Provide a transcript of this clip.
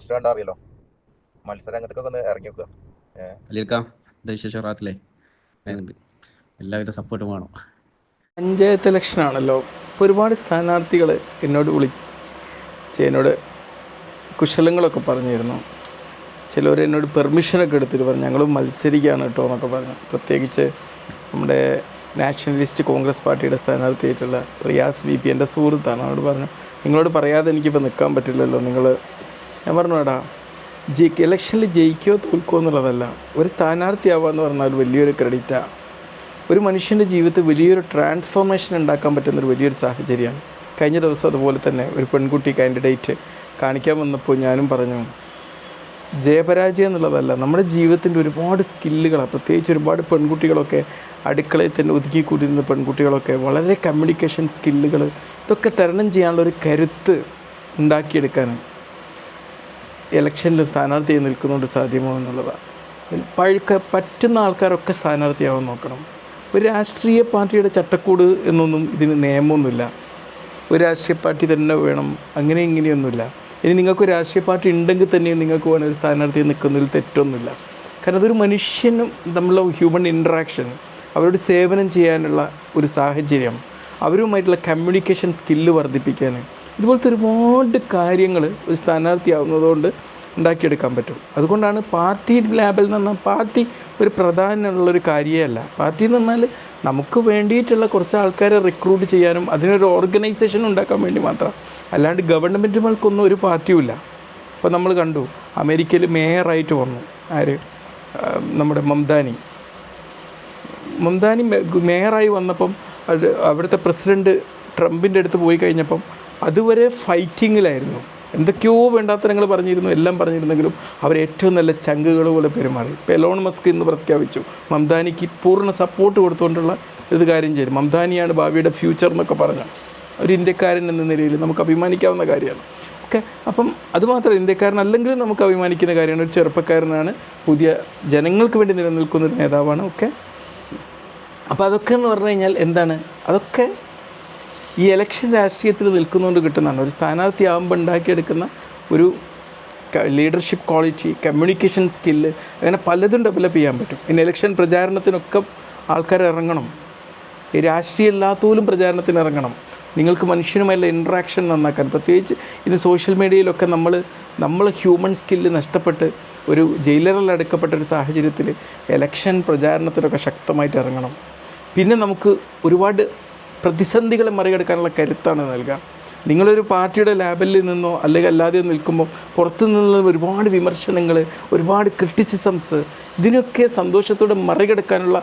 Poster കണ്ടാ അറിയല്ലോ. മത്സര രംഗത്തൊക്കെ ഒന്ന് ഇറങ്ങി വെക്കുക എല്ലാവിധ സപ്പോർട്ടും വേണം. പഞ്ചായത്ത് ഇലക്ഷൻ ആണല്ലോ. ഒരുപാട് സ്ഥാനാർത്ഥികൾ എന്നോട് വിളിച്ച് എന്നോട് കുശലങ്ങളൊക്കെ പറഞ്ഞിരുന്നു. ചിലവർ എന്നോട് പെർമിഷനൊക്കെ എടുത്തിട്ട് പറഞ്ഞു ഞങ്ങൾ മത്സരിക്കുകയാണ് കേട്ടോ എന്നൊക്കെ പറഞ്ഞു. പ്രത്യേകിച്ച് നമ്മുടെ നാഷണലിസ്റ്റ് കോൺഗ്രസ് പാർട്ടിയുടെ സ്ഥാനാർത്ഥിയായിട്ടുള്ള റിയാസ് വി പി. എന്റെ സുഹൃത്താണ്. അവരോട് പറഞ്ഞു നിങ്ങളോട് പറയാതെ എനിക്കിപ്പോൾ നിൽക്കാൻ പറ്റില്ലല്ലോ. നിങ്ങൾ ഞാൻ പറഞ്ഞു എടാ ജയി ഇലക്ഷനിൽ ജയിക്കുകയോ തോൽക്കുകയോ എന്നുള്ളതല്ല. ഒരു സ്ഥാനാർത്ഥിയാവുക എന്ന് പറഞ്ഞാൽ വലിയൊരു ക്രെഡിറ്റാണ് ഒരു മനുഷ്യന്റെ ജീവിതത്തിൽ വലിയൊരു ട്രാൻസ്ഫോർമേഷൻ ഉണ്ടാക്കാൻ പറ്റുന്നൊരു വലിയൊരു സാഹചര്യമാണ്. കഴിഞ്ഞ ദിവസം അതുപോലെ തന്നെ ഒരു പെൺകുട്ടി കാൻഡിഡേറ്റ് കാണിക്കാൻ വന്നപ്പോൾ ഞാനും പറഞ്ഞു ജയപരാജയം എന്നുള്ളതല്ല നമ്മുടെ ജീവിതത്തിന്റെ ഒരുപാട് സ്കില്ലുകളാണ് പ്രത്യേകിച്ച് ഒരുപാട് പെൺകുട്ടികളൊക്കെ അടുക്കളയിൽ തന്നെ ഒതുക്കി കൂടിയിരുന്ന പെൺകുട്ടികളൊക്കെ വളരെ കമ്മ്യൂണിക്കേഷൻ സ്കില്ലുകൾ ഇതൊക്കെ തരണം ചെയ്യാനുള്ള ഒരു കരുത്ത് ഉണ്ടാക്കിയെടുക്കാൻ ഇലക്ഷനിൽ സ്ഥാനാർത്ഥിയായി നിൽക്കുന്നുണ്ട് സാധ്യമോ എന്നുള്ളതാണ്. പഴുക്ക പറ്റുന്ന ആൾക്കാരൊക്കെ സ്ഥാനാർത്ഥിയാവാൻ നോക്കണം. ഒരു രാഷ്ട്രീയ പാർട്ടിയുടെ ചട്ടക്കൂട് എന്നൊന്നും ഇതിന് നിയമമൊന്നുമില്ല. ഒരു രാഷ്ട്രീയ പാർട്ടി തന്നെ വേണം. അങ്ങനെ ഇങ്ങനെയൊന്നുമില്ല. ഇനി നിങ്ങൾക്ക് ഒരു രാഷ്ട്രീയ പാർട്ടി ഉണ്ടെങ്കിൽ തന്നെയും നിങ്ങൾക്ക് വേണം ഒരു സ്ഥാനാർത്ഥി നിൽക്കുന്നതിൽ തെറ്റൊന്നുമില്ല. കാരണം അതൊരു മനുഷ്യനും തമ്മിലുള്ള ഹ്യൂമൻ ഇൻട്രാക്ഷൻ അവരോട് സേവനം ചെയ്യാനുള്ള ഒരു സാഹചര്യം അവരുമായിട്ടുള്ള കമ്മ്യൂണിക്കേഷൻ സ്കില്ല് വർദ്ധിപ്പിക്കാൻ ഇതുപോലത്തെ ഒരുപാട് കാര്യങ്ങൾ ഒരു സ്ഥാനാർത്ഥിയാവുന്നതുകൊണ്ട് ഉണ്ടാക്കിയെടുക്കാൻ പറ്റും. അതുകൊണ്ടാണ് പാർട്ടി ലാബിൽ നിന്ന് പറഞ്ഞാൽ പാർട്ടി ഒരു പ്രധാനമുള്ളൊരു കാര്യമല്ല പാർട്ടി എന്ന് പറഞ്ഞാൽ നമുക്ക് വേണ്ടിയിട്ടുള്ള കുറച്ച് ആൾക്കാരെ റിക്രൂട്ട് ചെയ്യാനും അതിനൊരു ഓർഗനൈസേഷൻ ഉണ്ടാക്കാൻ വേണ്ടി മാത്രം. അല്ലാണ്ട് ഗവൺമെന്റുകൾക്കൊന്നും ഒരു പാർട്ടിയുമില്ല ഇപ്പോൾ നമ്മൾ കണ്ടു അമേരിക്കയിൽ മേയറായിട്ട് വന്നു. ആര്? നമ്മുടെ മംദാനി. മംദാനി മേയറായി വന്നപ്പം അത് അവിടുത്തെ പ്രസിഡന്റ് ട്രംപിന്റെ അടുത്ത് പോയി കഴിഞ്ഞപ്പം അതുവരെ ഫൈറ്റിങ്ങിലായിരുന്നു. എന്തൊക്കെയോ വേണ്ടാത്തരങ്ങൾ പറഞ്ഞിരുന്നു എല്ലാം പറഞ്ഞിരുന്നെങ്കിലും അവർ ഏറ്റവും നല്ല ചങ്കുകൾ പോലെ പെരുമാറി. ഇപ്പോൾ എലോൺ മസ്ക് ഇന്ന് പ്രഖ്യാപിച്ചു മംദാനിക്ക് പൂർണ സപ്പോർട്ട് കൊടുത്തുകൊണ്ടുള്ള ഇത് കാര്യം ചെയ്തു. മംദാനിയാണ് ഭാവിയുടെ ഫ്യൂച്ചർ എന്നൊക്കെ പറഞ്ഞു ഒരു ഇന്ത്യക്കാരൻ എന്ന നിലയിൽ നമുക്ക് അഭിമാനിക്കാവുന്ന കാര്യമാണ്. ഓക്കെ അപ്പം അതുമാത്രം ഇന്ത്യക്കാരനല്ലെങ്കിലും നമുക്ക് അഭിമാനിക്കുന്ന കാര്യമാണ്. ഒരു ചെറുപ്പക്കാരനാണ് പുതിയ ജനങ്ങൾക്ക് വേണ്ടി നിലനിൽക്കുന്ന ഒരു നേതാവാണ്. ഓക്കെ അപ്പോൾ അതൊക്കെ എന്ന് പറഞ്ഞു കഴിഞ്ഞാൽ എന്താണ്? അതൊക്കെ ഈ ഇലക്ഷൻ രാഷ്ട്രീയത്തിൽ നിൽക്കുന്നതുകൊണ്ട് കിട്ടുന്നതാണ്. ഒരു സ്ഥാനാർത്ഥിയാകുമ്പോൾ ഉണ്ടാക്കിയെടുക്കുന്ന ഒരു ലീഡർഷിപ്പ് ക്വാളിറ്റി കമ്മ്യൂണിക്കേഷൻ സ്കില്ല് അങ്ങനെ പലതും ഡെവലപ്പ് ചെയ്യാൻ പറ്റും. ഇനി ഇലക്ഷൻ പ്രചാരണത്തിനൊക്കെ ആൾക്കാർ ഇറങ്ങണം. രാഷ്ട്രീയം ഇല്ലാത്തോലും പ്രചാരണത്തിന് ഇറങ്ങണം. നിങ്ങൾക്ക് മനുഷ്യനുമായുള്ള ഇൻട്രാക്ഷൻ നന്നാക്കാൻ. പ്രത്യേകിച്ച് ഇത് സോഷ്യൽ മീഡിയയിലൊക്കെ നമ്മൾ നമ്മൾ ഹ്യൂമൻ സ്കില്ല് നഷ്ടപ്പെട്ട് ഒരു ജയിലറിൽ അടുക്കപ്പെട്ട ഒരു സാഹചര്യത്തിൽ ഇലക്ഷൻ പ്രചാരണത്തിനൊക്കെ ശക്തമായിട്ട് ഇറങ്ങണം. പിന്നെ നമുക്ക് ഒരുപാട് പ്രതിസന്ധികളെ മറികടക്കാനുള്ള കരുത്താണ് നൽകുക നിങ്ങളൊരു പാർട്ടിയുടെ ലാബലിൽ നിന്നോ അല്ലെങ്കിൽ അല്ലാതെ നിൽക്കുമ്പോൾ പുറത്തു നിന്നുള്ള ഒരുപാട് വിമർശനങ്ങൾ ഒരുപാട് ക്രിറ്റിസിസംസ് ഇതിനൊക്കെ സന്തോഷത്തോടെ മറികടക്കാനുള്ള